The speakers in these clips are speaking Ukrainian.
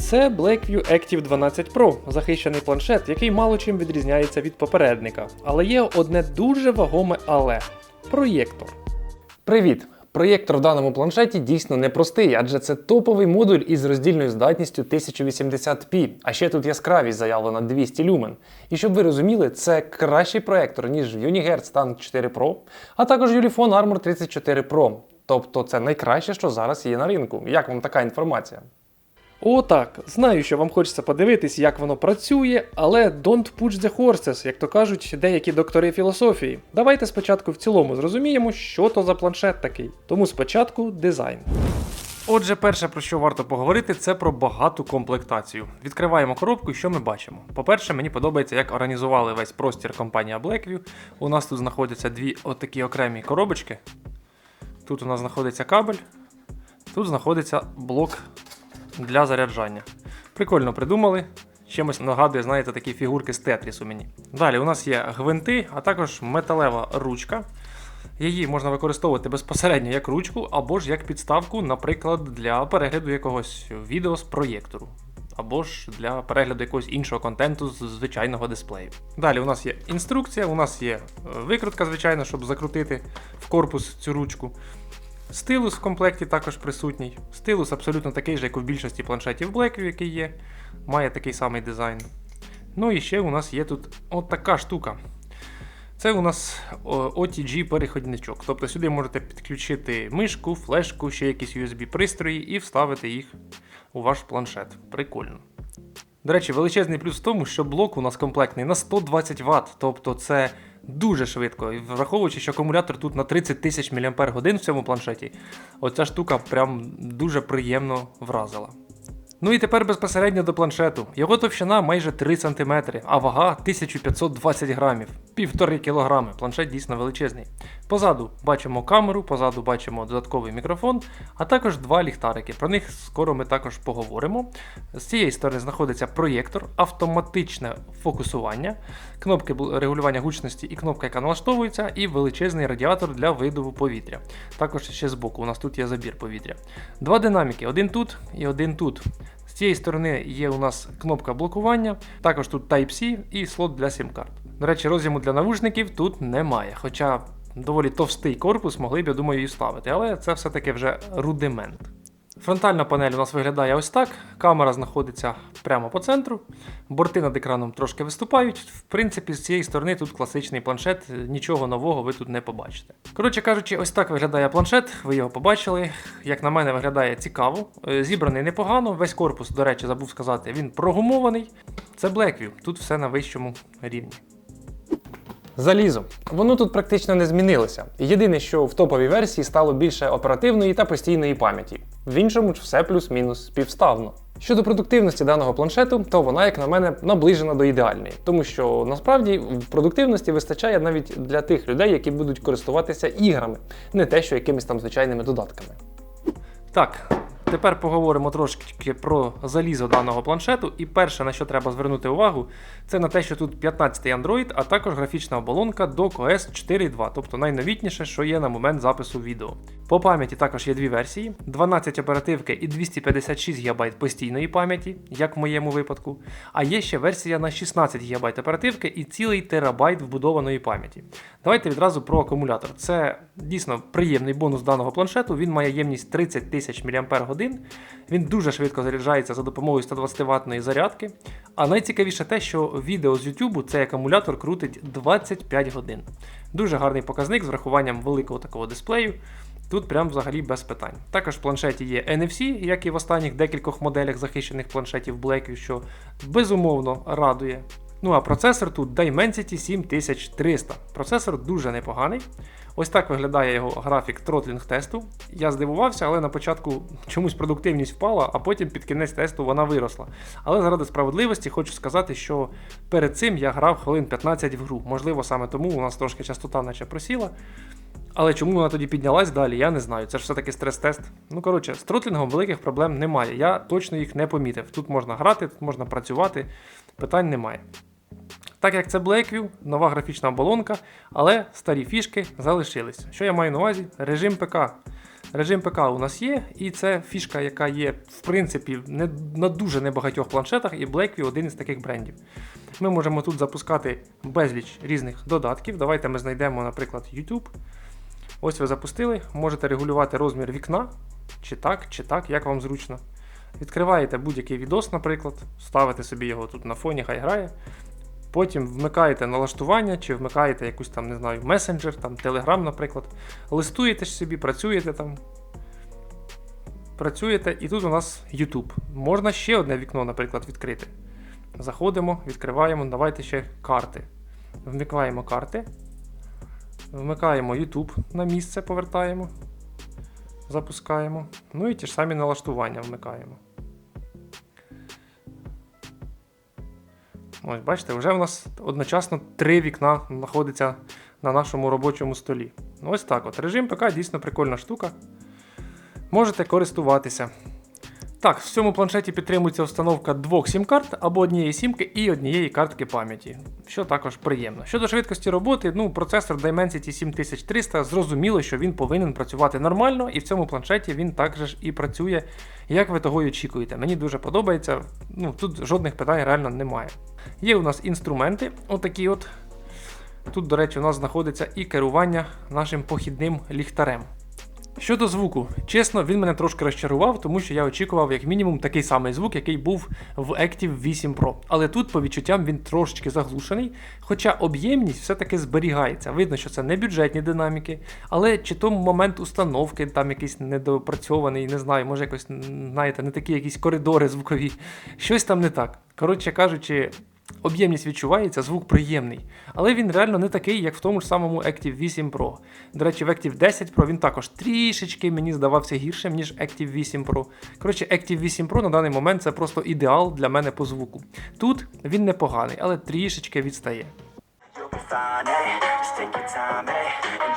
Це Blackview Active 12 Pro, захищений планшет, який мало чим відрізняється від попередника. Але є одне дуже вагоме але проєктор. Привіт! Проєктор в даному планшеті дійсно непростий, адже це топовий модуль із роздільною здатністю 1080p, а ще тут яскравість заявлена 200 люмен. І щоб ви розуміли, це кращий проєктор, ніж Unihertz Tank 4 Pro, а також Ulefone Armor 34 Pro. Тобто це найкраще, що зараз є на ринку. Як вам така інформація? О, так, знаю, що вам хочеться подивитись, як воно працює, але don't push the horses, як то кажуть деякі доктори філософії. Давайте спочатку в цілому зрозуміємо, що то за планшет такий. Тому спочатку дизайн. Отже, перше, про що варто поговорити, це про багату комплектацію. Відкриваємо коробку, і що ми бачимо. По-перше, мені подобається, як організували весь простір компанія Blackview. У нас тут знаходяться дві отакі окремі коробочки. Тут у нас знаходиться кабель, тут знаходиться блок для заряджання. Прикольно придумали. Чимось нагадує, знаєте, такі фігурки з Тетрісу мені. Далі у нас є гвинти, а також металева ручка. Її можна використовувати безпосередньо як ручку, або ж як підставку, наприклад, для перегляду якогось відео з проєктору, або ж для перегляду якогось іншого контенту з звичайного дисплею. Далі у нас є інструкція, у нас є е, викрутка, звичайно, щоб закрутити в корпус цю ручку. Стилус в комплекті також присутній. Стилус абсолютно такий же, як у більшості планшетів Blackview, який є. Має такий самий дизайн. Ну і ще у нас є тут от така штука. Це у нас OTG переходничок. Тобто сюди можете підключити мишку, флешку, ще якісь USB пристрої і вставити їх у ваш планшет. Прикольно. До речі, величезний плюс в тому, що блок у нас комплектний на 120 Вт, тобто це дуже швидко. І враховуючи, що акумулятор тут на 30 тисяч мАч в цьому планшеті, оця штука прям дуже приємно вразила. Ну і тепер безпосередньо до планшету. Його товщина майже 3 см, а вага 1520 грамів, півтори кілограми. Планшет дійсно величезний. Позаду бачимо камеру, позаду бачимо додатковий мікрофон, а також два ліхтарики. Про них скоро ми також поговоримо. З цієї сторони знаходиться проєктор, автоматичне фокусування, кнопки регулювання гучності і кнопка, яка налаштовується, і величезний радіатор для видову повітря. Також ще збоку, у нас тут є забір повітря. Два динаміки, один тут і один тут. Цієї сторони є у нас кнопка блокування, також тут Type-C і слот для сім-карт. До речі, роз'єму для навушників тут немає, хоча доволі товстий корпус могли б, я думаю, і ставити, але це все-таки вже рудимент. Фронтальна панель у нас виглядає ось так. Камера знаходиться прямо по центру. Борти над екраном трошки виступають. В принципі, з цієї сторони тут класичний планшет, нічого нового ви тут не побачите. Коротше кажучи, ось так виглядає планшет, ви його побачили. Як на мене, виглядає цікаво. Е, Зібраний непогано. Весь корпус, до речі, забув сказати, він прогумований. Це Blackview, тут все на вищому рівні. Залізо. Воно тут практично не змінилося. Єдине, що в топовій версії стало більше оперативної та постійної пам'яті. В іншому ж все плюс-мінус співставно. Щодо продуктивності даного планшету, то вона, як на мене, наближена до ідеальної, тому що насправді продуктивності вистачає навіть для тих людей, які будуть користуватися іграми, не те, що якимись там звичайними додатками. Так, Тепер поговоримо трошки про залізо даного планшету. І перше, на що треба звернути увагу, це на те, що тут 15-й Android, а також графічна оболонка до OS 4.2, тобто найновітніше, що є на момент запису відео. По пам'яті також є дві версії: 12 оперативки і 256 ГБ постійної пам'яті, як в моєму випадку. А є ще версія на 16 ГБ оперативки і цілий терабайт вбудованої пам'яті. Давайте відразу про акумулятор. Це дійсно приємний бонус даного планшету. Він має ємність 30 тисяч мАч. Він дуже швидко заряджається за допомогою 120 ваттної зарядки. А найцікавіше те, що відео з YouTube цей акумулятор крутить 25 годин. Дуже гарний показник з врахуванням великого такого дисплею. Тут прям взагалі без питань. Також в планшеті є NFC, як і в останніх декількох моделях захищених планшетів Blackview, що безумовно радує. Ну а процесор тут Dimensity 7300. Процесор дуже непоганий. Ось так виглядає його графік тротлінг тесту. Я здивувався, але на початку чомусь продуктивність впала, а потім під кінець тесту вона виросла. Але заради справедливості хочу сказати, що перед цим я грав хвилин 15 в гру. Можливо, саме тому у нас трошки частота наче просіла. Але чому вона тоді піднялась далі, я не знаю. Це ж все-таки стрес-тест. Ну, коротше, з тротлінгом великих проблем немає. Я точно їх не помітив. Тут можна грати, тут можна працювати, питань немає. Так як це Blackview, нова графічна оболонка, але старі фішки залишились. Що я маю на увазі? Режим ПК. Режим ПК у нас є, і це фішка, яка є, в принципі, не, на дуже небагатьох планшетах, і Blackview один із таких брендів. Ми можемо тут запускати безліч різних додатків. Давайте ми знайдемо, наприклад, YouTube. Ось ви запустили, можете регулювати розмір вікна, чи так, чи так, як вам зручно. Відкриваєте будь-який відос, наприклад, ставите собі його тут на фоні, хай грає. Потім вмикаєте налаштування, чи вмикаєте якусь там, не знаю, месенджер, там Telegram, наприклад. Листуєте ж собі, працюєте там. Працюєте, і тут у нас YouTube. Можна ще одне вікно, наприклад, відкрити. Заходимо, відкриваємо, давайте ще карти. Вмикаємо карти. Вмикаємо YouTube на місце, повертаємо. Запускаємо. Ну і ті ж самі налаштування вмикаємо. Ось, бачите, вже в нас одночасно три вікна знаходяться на нашому робочому столі. Ось так от. Режим ПК дійсно прикольна штука. Можете користуватися. Так, в цьому планшеті підтримується установка двох сім-карт або однієї сімки і однієї картки пам'яті, що також приємно. Щодо швидкості роботи, ну, процесор Dimensity 7300 зрозуміло, що він повинен працювати нормально, і в цьому планшеті він також і працює, як ви того й очікуєте. Мені дуже подобається, ну, тут жодних питань реально немає. Є у нас інструменти, отакі от. Тут, до речі, у нас знаходиться і керування нашим похідним ліхтарем. Щодо звуку, чесно, він мене трошки розчарував, тому що я очікував як мінімум такий самий звук, який був в Active 8 Pro. Але тут, по відчуттям, він трошечки заглушений, хоча об'ємність все-таки зберігається. Видно, що це не бюджетні динаміки, але чи то момент установки там якийсь недопрацьований, не знаю, може якось, знаєте, не такі якісь коридори звукові, щось там не так. Коротше кажучи. Об'ємність відчувається, звук приємний, але він реально не такий, як в тому ж самому Active 8 Pro. До речі, в Active 10 Pro він також трішечки мені здавався гіршим, ніж Active 8 Pro. Коротше, Active 8 Pro на даний момент це просто ідеал для мене по звуку. Тут він непоганий, але трішечки відстає.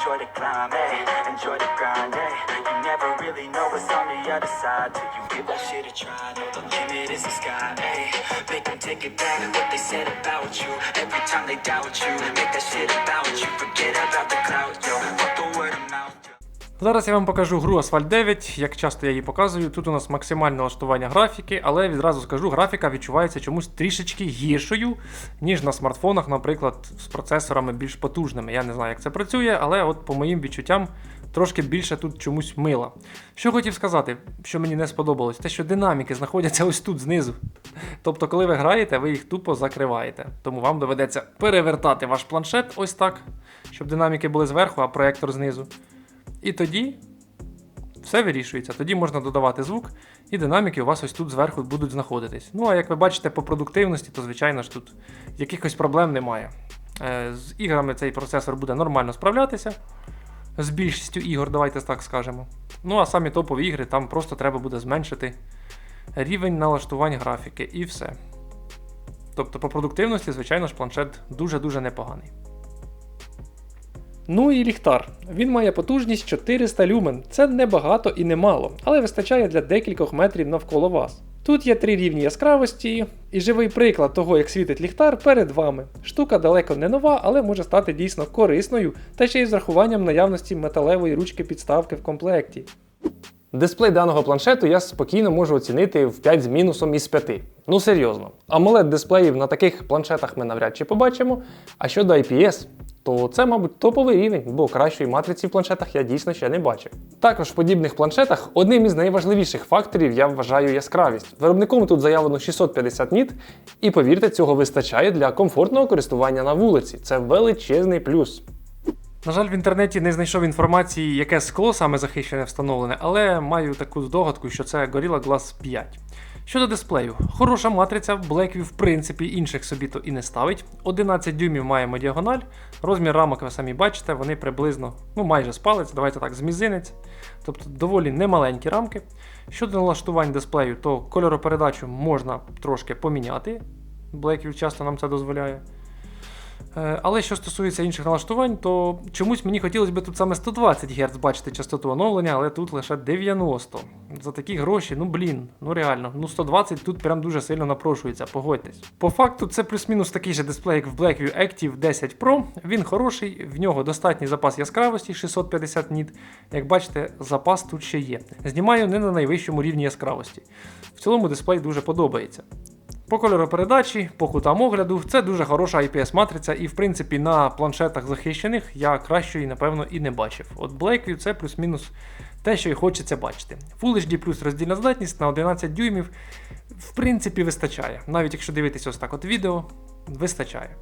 Enjoy the climb, eh? Enjoy the grind, eh? You never really know what's on the other side till you give that shit a try. No, the limit is the sky, eh? Make them take it back what they said about you. Every time they doubt you, make that shit about you. Forget about the cloud, yo. Fuck the word of mouth. Зараз я вам покажу гру Asphalt 9, як часто я її показую. Тут у нас максимальне налаштування графіки, але відразу скажу, графіка відчувається чомусь трішечки гіршою, ніж на смартфонах, наприклад, з процесорами більш потужними. Я не знаю, як це працює, але от по моїм відчуттям трошки більше тут чомусь мила. Що хотів сказати, що мені не сподобалось, те, що динаміки знаходяться ось тут знизу. Тобто, коли ви граєте, ви їх тупо закриваєте. Тому вам доведеться перевертати ваш планшет ось так, щоб динаміки були зверху, а проєктор знизу. І тоді все вирішується. Тоді можна додавати звук, і динаміки у вас ось тут зверху будуть знаходитись. Ну а як ви бачите по продуктивності, то звичайно ж тут якихось проблем немає. Е, З іграми цей процесор буде нормально справлятися. З більшістю ігор, давайте так скажемо. Ну а самі топові ігри, там просто треба буде зменшити рівень налаштувань графіки і все. Тобто по продуктивності, звичайно ж, планшет дуже-дуже непоганий. Ну і ліхтар. Він має потужність 400 люмен. Це не багато і не мало, але вистачає для декількох метрів навколо вас. Тут є три рівні яскравості, і живий приклад того, як світить ліхтар, перед вами. Штука далеко не нова, але може стати дійсно корисною, та ще й з рахуванням наявності металевої ручки підставки в комплекті. Дисплей даного планшету я спокійно можу оцінити в 5 з мінусом із 5. Ну серйозно. amoled дисплеїв на таких планшетах ми навряд чи побачимо. А щодо IPS, то це, мабуть, топовий рівень, бо кращої матриці в планшетах я дійсно ще не бачив. Також в подібних планшетах одним із найважливіших факторів я вважаю яскравість. Виробником тут заявлено 650 ніт, і повірте, цього вистачає для комфортного користування на вулиці. Це величезний плюс. На жаль, в інтернеті не знайшов інформації, яке скло саме захищене встановлене, але маю таку здогадку, що це Gorilla Glass 5. Щодо дисплею, хороша матриця, Blackview в принципі інших собі то і не ставить. 11 дюймів маємо діагональ, розмір рамок ви самі бачите, вони приблизно, ну майже з палець, давайте так, з мізинець. Тобто доволі немаленькі рамки. Щодо налаштувань дисплею, то кольоропередачу можна трошки поміняти. Blackview часто нам це дозволяє. Е, Але що стосується інших налаштувань, то чомусь мені хотілося б тут саме 120 Гц бачити частоту оновлення, але тут лише 90. За такі гроші, ну блін, ну реально, ну 120 тут прям дуже сильно напрошується, погодьтесь. По факту, це плюс-мінус такий же дисплей, як в Blackview Active 10 Pro. Він хороший, в нього достатній запас яскравості 650 ніт. Як бачите, запас тут ще є. Знімаю не на найвищому рівні яскравості. В цілому дисплей дуже подобається. По кольоропередачі, по кутам огляду, це дуже хороша IPS-матриця, і в принципі на планшетах захищених я кращої, напевно, і не бачив. От Blackview це плюс-мінус те, що і хочеться бачити. Full HD плюс роздільна здатність на 11 дюймів, в принципі, вистачає. Навіть якщо дивитися ось так от відео, вистачає.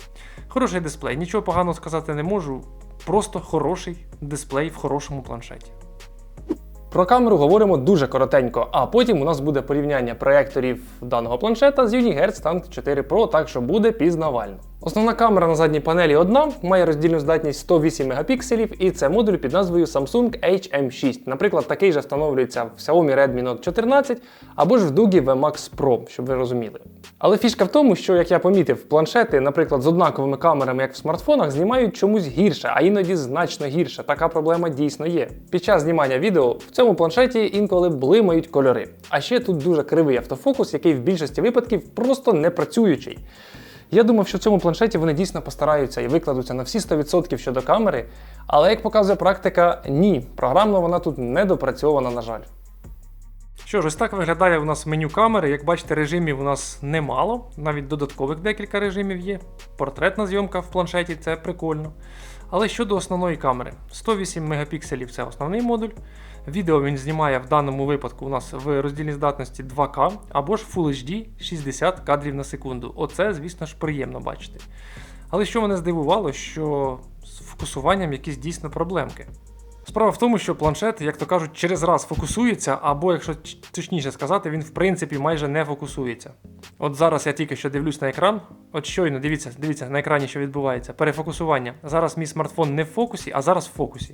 Хороший дисплей, нічого поганого сказати не можу. Просто хороший дисплей в хорошому планшеті. Про камеру говоримо дуже коротенько, а потім у нас буде порівняння проєкторів даного планшета з Unihertz Tank 4 Pro, так що буде пізнавально. Основна камера на задній панелі одна, має роздільну здатність 108 мегапікселів, і це модуль під назвою Samsung HM6. Наприклад, такий же встановлюється в Xiaomi Redmi Note 14 або ж в Doogee VMAX Pro, щоб ви розуміли. Але фішка в тому, що, як я помітив, планшети, наприклад, з однаковими камерами, як в смартфонах, знімають чомусь гірше, а іноді значно гірше. Така проблема дійсно є. Під час знімання відео в цьому планшеті інколи блимають кольори. А ще тут дуже кривий автофокус, який в більшості випадків просто не працюючий. Я думав, що в цьому планшеті вони дійсно постараються і викладуться на всі 100% щодо камери, але як показує практика, ні, програмно вона тут не допрацьована, на жаль. Що ж, ось так виглядає у нас меню камери. Як бачите, режимів у нас немало, навіть додаткових декілька режимів є. Портретна зйомка в планшеті це прикольно. Але щодо основної камери, 108 мегапікселів це основний модуль. Відео він знімає в даному випадку у нас в роздільній здатності 2К або ж Full HD 60 кадрів на секунду. Оце, звісно ж, приємно бачити. Але що мене здивувало, що з фокусуванням якісь дійсно проблемки. Справа в тому, що планшет, як то кажуть, через раз фокусується, або, якщо точніше сказати, він в принципі майже не фокусується. От зараз я тільки що дивлюсь на екран. От щойно, дивіться, дивіться на екрані, що відбувається. Перефокусування. Зараз мій смартфон не в фокусі, а зараз в фокусі.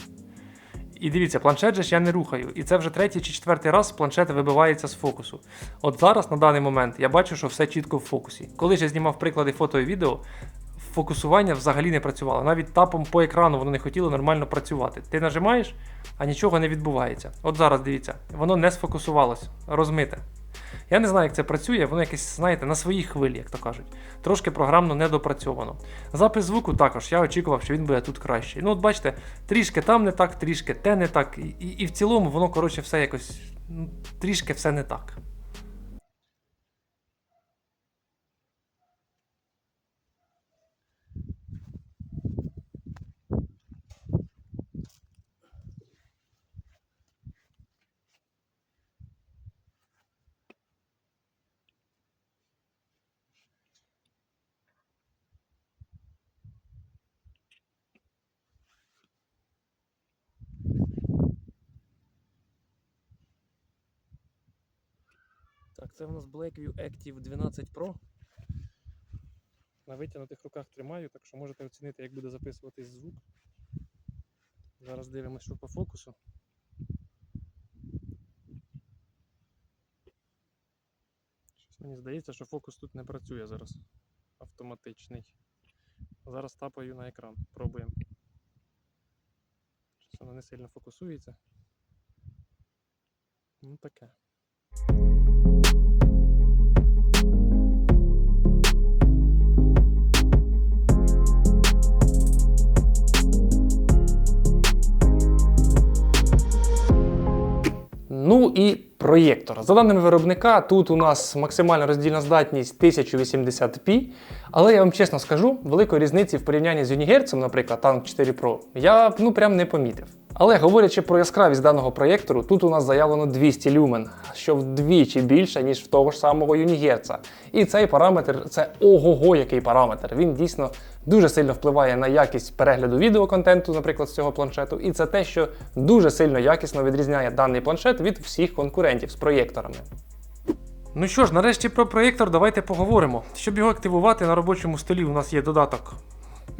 І дивіться, планшет же ж я не рухаю. І це вже третій чи четвертий раз планшет вибивається з фокусу. От зараз, на даний момент, я бачу, що все чітко в фокусі. Коли ж я знімав приклади фото і відео, фокусування взагалі не працювало. Навіть тапом по екрану воно не хотіло нормально працювати. Ти нажимаєш, а нічого не відбувається. От зараз дивіться, воно не сфокусувалось, розмите. Я не знаю, як це працює, воно якесь, знаєте, на своїй хвилі, як то кажуть. Трошки програмно недопрацьовано. Запис звуку також, я очікував, що він буде тут кращий. Ну, от бачите, трішки там не так, трішки те не так. І, і, і в цілому воно, коротше, все якось ну, трішки все не так. Так, це в нас Blackview Active 12 Pro. На витягнутих руках тримаю, так що можете оцінити, як буде записуватись звук. Зараз дивимося, що по фокусу. Щось мені здається, що фокус тут не працює зараз. Автоматичний. Зараз тапаю на екран. Пробуємо. Щось воно не сильно фокусується. Ну таке. Ну і проєктор. За даними виробника, тут у нас максимальна роздільна здатність 1080p, але я вам чесно скажу, великої різниці в порівнянні з Unihertz, наприклад, Tank 4 Pro, я ну прям не помітив. Але говорячи про яскравість даного проєктору, тут у нас заявлено 200 люмен, що вдвічі більше, ніж в того ж самого Unihertz. І цей параметр це ого-го, який параметр. Він дійсно дуже сильно впливає на якість перегляду відеоконтенту, наприклад, з цього планшету. І це те, що дуже сильно якісно відрізняє даний планшет від всіх конкурентів з проєкторами. Ну що ж, нарешті про проєктор давайте поговоримо. Щоб його активувати на робочому столі, у нас є додаток.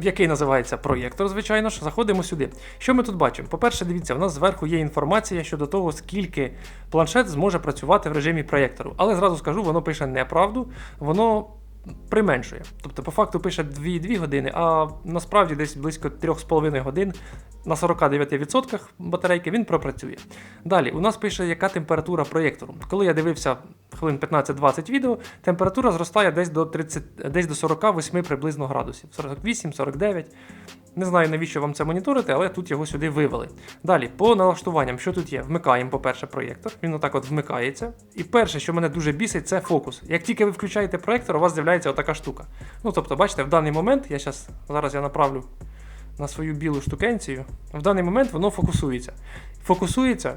Який називається проєктор, звичайно ж, заходимо сюди. Що ми тут бачимо? По-перше, дивіться, у нас зверху є інформація щодо того, скільки планшет зможе працювати в режимі проєктору. Але зразу скажу, воно пише неправду, воно применшує. Тобто, по факту пише 2,2 години, а насправді десь близько 3,5 годин на 49% батарейки він пропрацює. Далі, у нас пише, яка температура проєктору. Коли я дивився хвилин 15-20 відео, температура зростає десь до 30, десь до 48 приблизно градусів. 48-49. Не знаю, навіщо вам це моніторити, але тут його сюди вивели. Далі, по налаштуванням, що тут є? Вмикаємо, по-перше, проєктор. Він отак от вмикається. І перше, що мене дуже бісить, це фокус. Як тільки ви включаєте проєктор, у вас з'являється отака штука. Ну, тобто, бачите, в даний момент, я щас, зараз я направлю на свою білу штукенцію, в даний момент воно фокусується. Фокусується,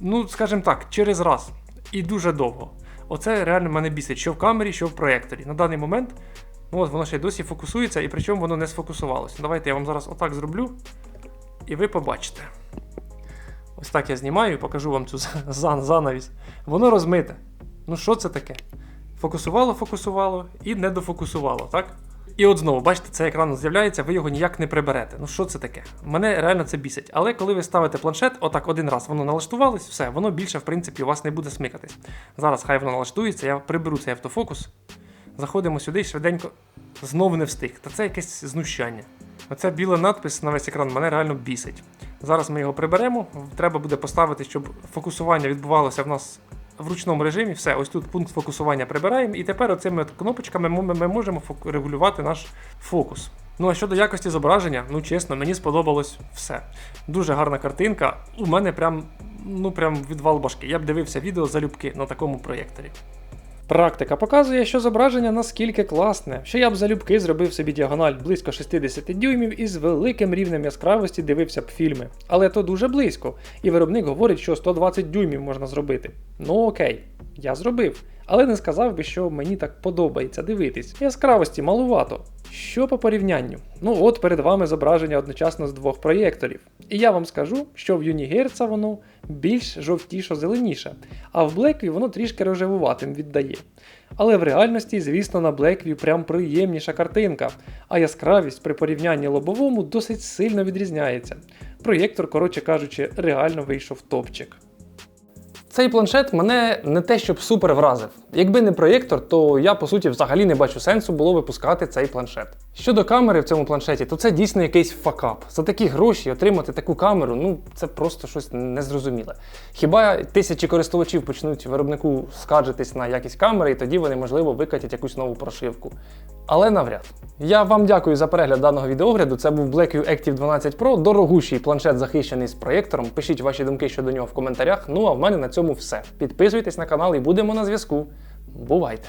ну, скажімо так, через раз. І дуже довго. Оце реально мене бісить, що в камері, що в проєкторі. На даний момент Ну от воно ще й досі фокусується, і причому воно не сфокусувалося. Давайте я вам зараз отак зроблю, і ви побачите. Ось так я знімаю і покажу вам цю зан- занавіс. Воно розмите. Ну що це таке? Фокусувало, фокусувало і не дофокусувало, так? І от знову, бачите, цей екран з'являється, ви його ніяк не приберете. Ну що це таке? Мене реально це бісить. Але коли ви ставите планшет, отак один раз воно налаштувалось, все, воно більше, в принципі, у вас не буде смикатись. Зараз хай воно налаштується, я приберу цей автофокус. Заходимо сюди швиденько знову не встиг. Та це якесь знущання. Оця біла надпис на весь екран мене реально бісить. Зараз ми його приберемо. Треба буде поставити, щоб фокусування відбувалося в нас в ручному режимі. Все, ось тут пункт фокусування прибираємо. І тепер оцими кнопочками ми, ми можемо регулювати наш фокус. Ну а щодо якості зображення, ну чесно, мені сподобалось все. Дуже гарна картинка. У мене прям, ну прям відвал башки. Я б дивився відео залюбки на такому проєкторі. Практика показує, що зображення наскільки класне, що я б залюбки зробив собі діагональ близько 60 дюймів і з великим рівнем яскравості дивився б фільми. Але то дуже близько, і виробник говорить, що 120 дюймів можна зробити. Ну окей, я зробив, але не сказав би, що мені так подобається дивитись. Яскравості малувато. Що по порівнянню? Ну от перед вами зображення одночасно з двох проєкторів. І я вам скажу, що в Юнігерца воно більш жовтішо-зеленіше, а в Blackview воно трішки рожевуватим віддає. Але в реальності, звісно, на Blackview прям приємніша картинка, а яскравість при порівнянні лобовому досить сильно відрізняється. Проєктор, коротше кажучи, реально вийшов топчик. Цей планшет мене не те, щоб супер вразив. Якби не проєктор, то я по суті взагалі не бачу сенсу було випускати цей планшет. Щодо камери в цьому планшеті, то це дійсно якийсь факап. За такі гроші отримати таку камеру, ну це просто щось незрозуміле. Хіба тисячі користувачів почнуть виробнику скаржитись на якість камери, і тоді вони, можливо, викатять якусь нову прошивку. Але навряд. Я вам дякую за перегляд даного відеогляду. Це був Blackview Active 12 Pro, дорогущий планшет захищений з проєктором. Пишіть ваші думки щодо нього в коментарях. Ну а в мене на цьому все. Підписуйтесь на канал і будемо на зв'язку. Бувайте!